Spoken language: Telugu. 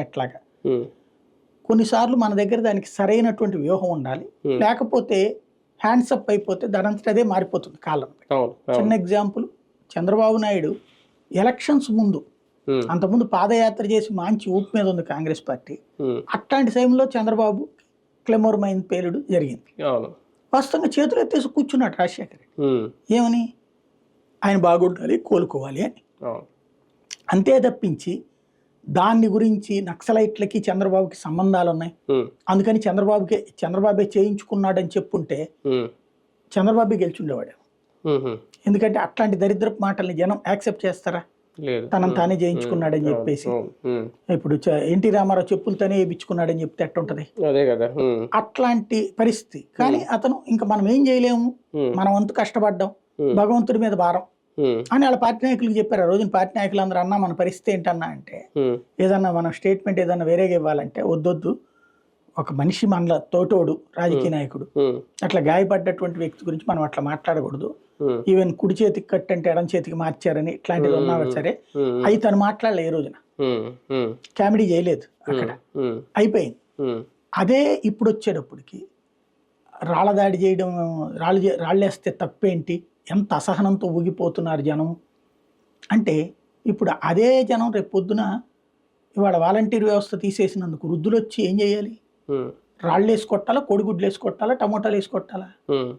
ఎట్లాగా కొన్నిసార్లు మన దగ్గర దానికి సరైనటువంటి వ్యూహం ఉండాలి. లేకపోతే హ్యాండ్స్ అప్ అయిపోతే దానంతట అదే మారిపోతుంది కాలం. చిన్న ఎగ్జాంపుల్ చంద్రబాబు నాయుడు ఎలక్షన్స్ ముందు అంతకుముందు పాదయాత్ర చేసి మంచి ఊపు మీద ఉంది కాంగ్రెస్ పార్టీ. అట్లాంటి సమయంలో చంద్రబాబు క్లెమోర్ మైన్ పేలుడు జరిగింది. వాస్తవంగా చేతులు ఎత్తేసి కూర్చున్నాడు రాజశేఖర్ రెడ్డి. ఏమని? ఆయన బాగుండాలి కోలుకోవాలి అని. అంతే తప్పించి దాన్ని గురించి నక్సలైట్లకి చంద్రబాబుకి సంబంధాలు ఉన్నాయి. అందుకని చంద్రబాబుకి చంద్రబాబే చేయించుకున్నాడని చెప్పుంటే చంద్రబాబే గెలిచుండేవాడు. ఎందుకంటే అట్లాంటి దరిద్రపు మాటల్ని జనం యాక్సెప్ట్ చేస్తారా? తనను తానే చేయించుకున్నాడని చెప్పేసి. ఇప్పుడు ఎన్టీ రామారావు చెప్పులతోనే వేయించుకున్నాడని చెప్తే ఉమ్, అట్లాంటి పరిస్థితి. కానీ అతను ఇంకా మనం ఏం చేయలేము? మనం అంత కష్టపడ్డాం. భగవంతుడి మీద భారం. అని వాళ్ళ పార్టీ నాయకులకు చెప్పారు. ఆ రోజున పార్టీ నాయకులు అందరూ అన్నా మన పరిస్థితి ఏంటన్నా అంటే ఏదన్నా మనం స్టేట్మెంట్ ఏదన్నా వేరేగా ఇవ్వాలంటే వద్దొద్దు. ఒక మనిషి మనల తోటోడు రాజకీయ నాయకుడు. ఉమ్, అట్లా గాయపడ్డటువంటి వ్యక్తి గురించి మనం అట్లా మాట్లాడకూడదు. ఈవెన్ కుడి చేతికి కట్టంటే ఎడం చేతికి మార్చారని ఇట్లాంటిది ఉన్నా సరే అవి తను మాట్లాడలే ఏ రోజున. కామెడీ చేయలేదు అక్కడ. అయిపోయింది. అదే ఇప్పుడు వచ్చేటప్పటికి రాళ్ళ దాడి చేయడం రాళ్ళు రాళ్ళేస్తే తప్పేంటి? ఎంత అసహనంతో ఊగిపోతున్నారు జనం? అంటే ఇప్పుడు అదే జనం రేపు పొద్దున ఇవాళ వాలంటీర్ వ్యవస్థ తీసేసినందుకు వృద్ధులు వచ్చి ఏం చేయాలి? రాళ్ళు వేసి కొట్టాలా? కోడిగుడ్లు వేసి కొట్టాలా? టమోటాలు వేసి కొట్టాలా? ఉమ్,